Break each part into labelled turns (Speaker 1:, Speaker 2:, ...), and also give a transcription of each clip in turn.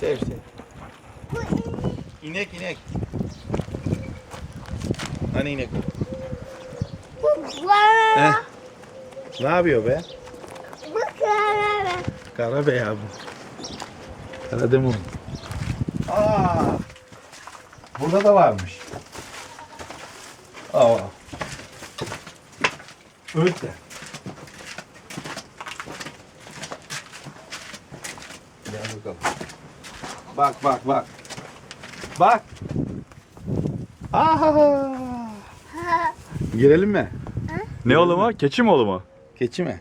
Speaker 1: Sev sev. İnek inek. Hani inek o? Heh. Ne yapıyor be? Kara be ya bu. Kara demon. Aa! Burada da varmış. Aa. Öğüt de. Gel bakalım. Bak bak bak. Bak. Aha. Girelim mi?
Speaker 2: Ne oğlu mu? Keçi mi oğlu mu?
Speaker 1: Keçi mi?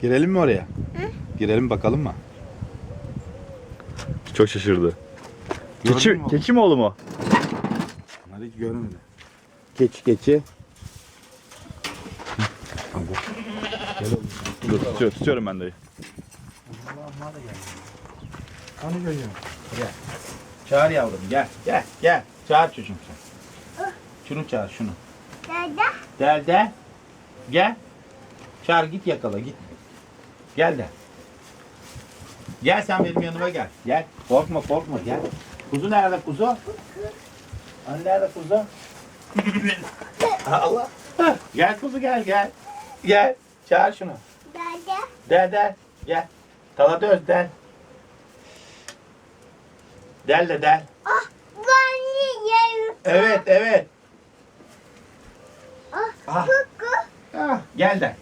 Speaker 1: Girelim mi oraya? Girelim bakalım mı?
Speaker 2: Çok şaşırdı.
Speaker 1: Gördün
Speaker 2: Keçi,
Speaker 1: mü oğlum?
Speaker 2: keçi mi oğlu mu?
Speaker 1: Hadi hiç görmedi. Keçi keçi.
Speaker 2: Dur tutuyor, tutuyorum ben dayı.
Speaker 1: Allah'ım da gel. Hani görüyorum. Gel. Çağır yavrum gel. Gel gel. Çağır çocuğum sen. Şunu çağır şunu. Del del. Gel. Çağır git yakala git. Gel de. Gel sen benim yanıma gel. Gel. Korkma korkma gel. Kuzu nerede kuzu? Hani nerede kuzu? Allah. Gel kuzu gel gel. Gel. Çağır şunu. Del del. Gel. Taladöz del. Del de del. Evet evet. Ah. Ah, gel de.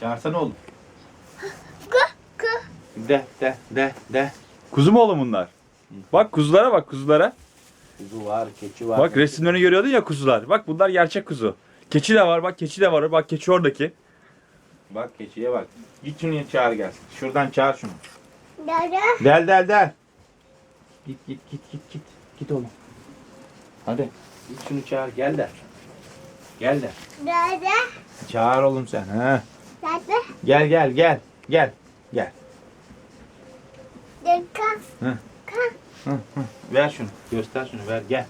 Speaker 1: Çağırsana oğlum. De de de de.
Speaker 2: Kuzu mu oğlum bunlar? Bak kuzulara bak kuzulara.
Speaker 1: Kuzu var, keçi var.
Speaker 2: Bak resimlerini görüyordun ya kuzular. Bak bunlar gerçek kuzu. Keçi de var bak keçi de var. Bak keçi oradaki.
Speaker 1: Bak keçiye bak. Git şunu çağır gelsin. Şuradan çağır şunu. Del del del. Git git git git git. Git oğlum. Hadi. Git şunu çağır gel de. Gel de. Çağır oğlum sen. Ha. Gel gel gel. Gel. Gel. Hı, hı. Ver şunu. Göster şunu. Ver gel.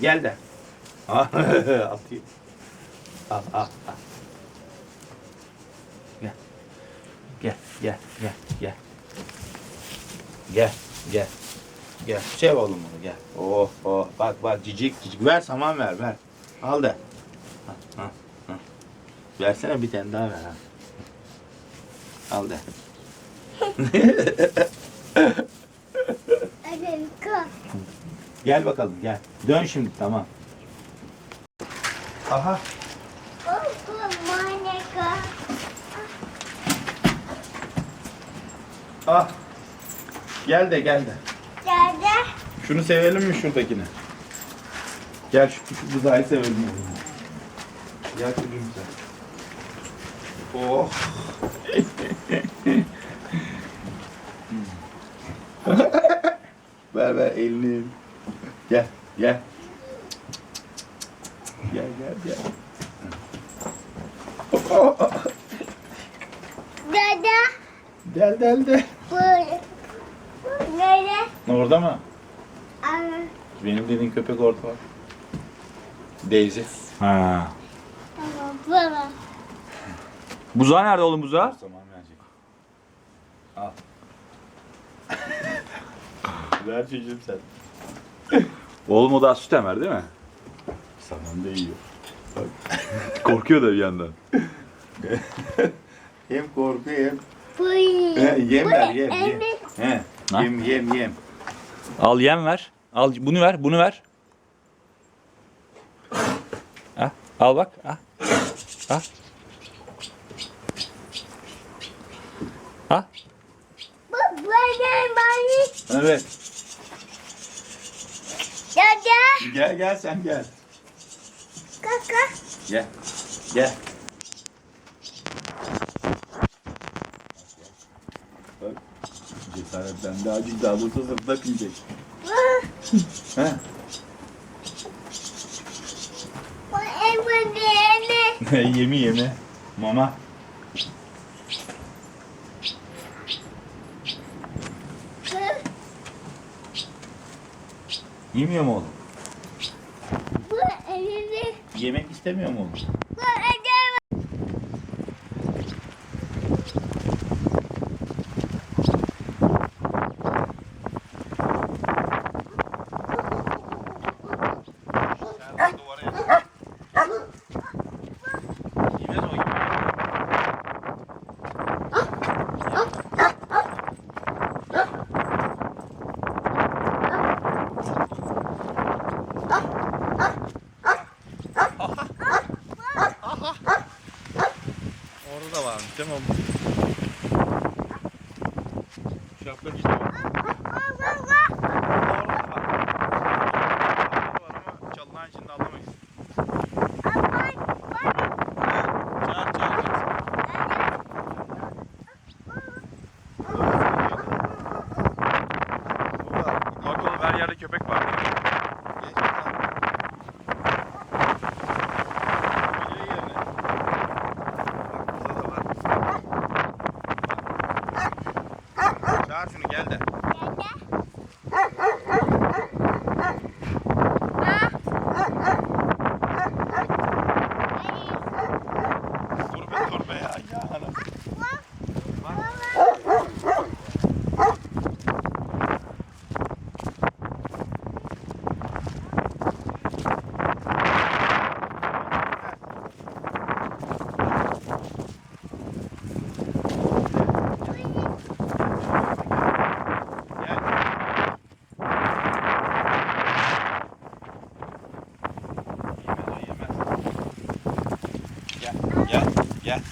Speaker 1: Gel de. Atayım. Al al al. Gel. Gel gel gel gel. Gel gel. Gel. Sev oğlum bunu gel. Oh oh. Bak bak cicik cicik. Ver saman ver ver. Al da. Ha, ha, ha. Versene bir tane daha ver ha. Al da. Gel bakalım gel. Dön şimdi tamam. Aha. Ah. Gel de gel de. Şunu sevelim mi şuradakini? Gel şu, şu buzayı sevelim oğlum. Gel çocuğum sen. Oh. ver ver elini. Gel gel. Gel gel gel. Oh, oh. Del del del. Orada mı? Benim dediğin köpek orada var. Daisy.
Speaker 2: Ha. Buzağı nerede oğlum buzağı?
Speaker 1: Zaman verecek. Al. Ver çocuğum sen.
Speaker 2: Oğlum o da süt emer değil mi?
Speaker 1: Saman da yiyor.
Speaker 2: Korkuyor da bir yandan.
Speaker 1: Hem korkuyor hem... He, yem ver yem yem. He,
Speaker 2: Ha?
Speaker 1: yem yem yem.
Speaker 2: Al yem ver. Al bunu ver, bunu ver. Ha, al bak. Ha. Ha. Ha.
Speaker 1: Evet. Gel gel sen gel. Gel. Gel. Bak. Cesaretten de acık daha bulsa zıplak yiyecek. He. yemi yemi. Mama. Yemiyor mu oğlum? Yemek istemiyor mu oğlum? Gel.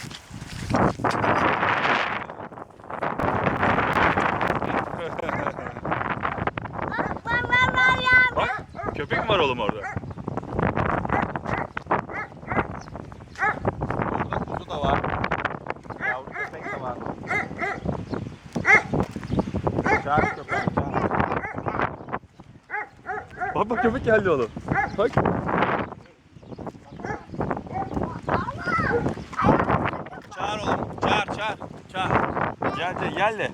Speaker 2: Bak köpek mi var oğlum orada?
Speaker 1: Orada kuzu da var. Yavru köpek de var. Çağır çağır.
Speaker 2: Bak bak köpek geldi oğlum. Bak.
Speaker 1: Çağır oğlum. Çağır çağır. Çağır.
Speaker 2: Gel de gel de.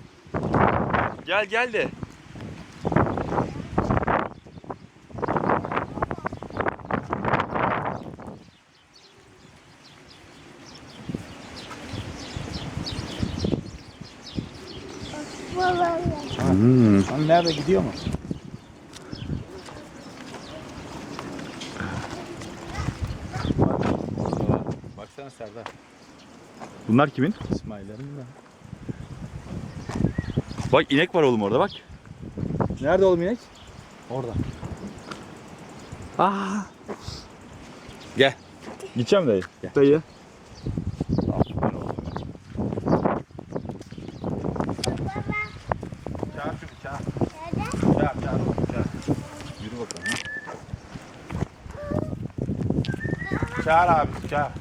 Speaker 2: Gel gel de. Hmm.
Speaker 1: Hani nerede gidiyor mu? Baksana Serdar.
Speaker 2: Bunlar kimin?
Speaker 1: İsmail'lerin mi?
Speaker 2: Bak inek var oğlum orada bak. Nerede oğlum inek?
Speaker 1: Orada.
Speaker 2: Aa.
Speaker 1: Gel.
Speaker 2: Gideceğim dayı.
Speaker 1: Gel.
Speaker 2: Dayı.
Speaker 1: Çağır abi çağır.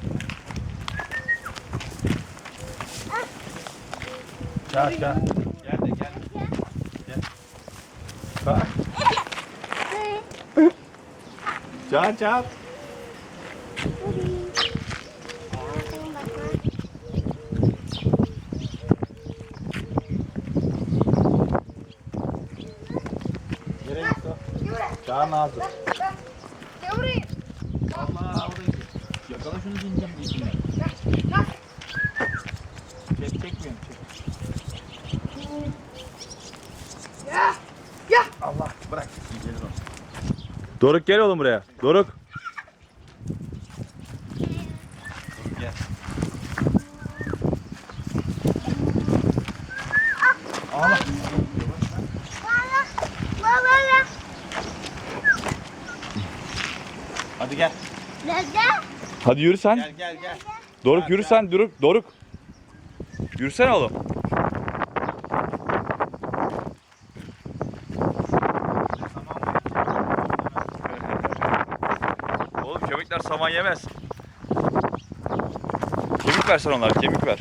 Speaker 1: Çağır çağır. Gel de gel. Gel. Çağır. Çağır çağır. Nereye gitti o? Çağır Nazlı. Allah orada yakala şunu diyeceğim içine.
Speaker 2: Doruk gel oğlum buraya. Doruk.
Speaker 1: Gel. Allah. Hadi gel.
Speaker 2: Hadi yürü sen.
Speaker 1: Gel gel gel.
Speaker 2: Doruk yürü sen. Doruk. Doruk. Yürüsene oğlum. Oğlum köpekler saman yemez. Kemik versen onlara kemik ver.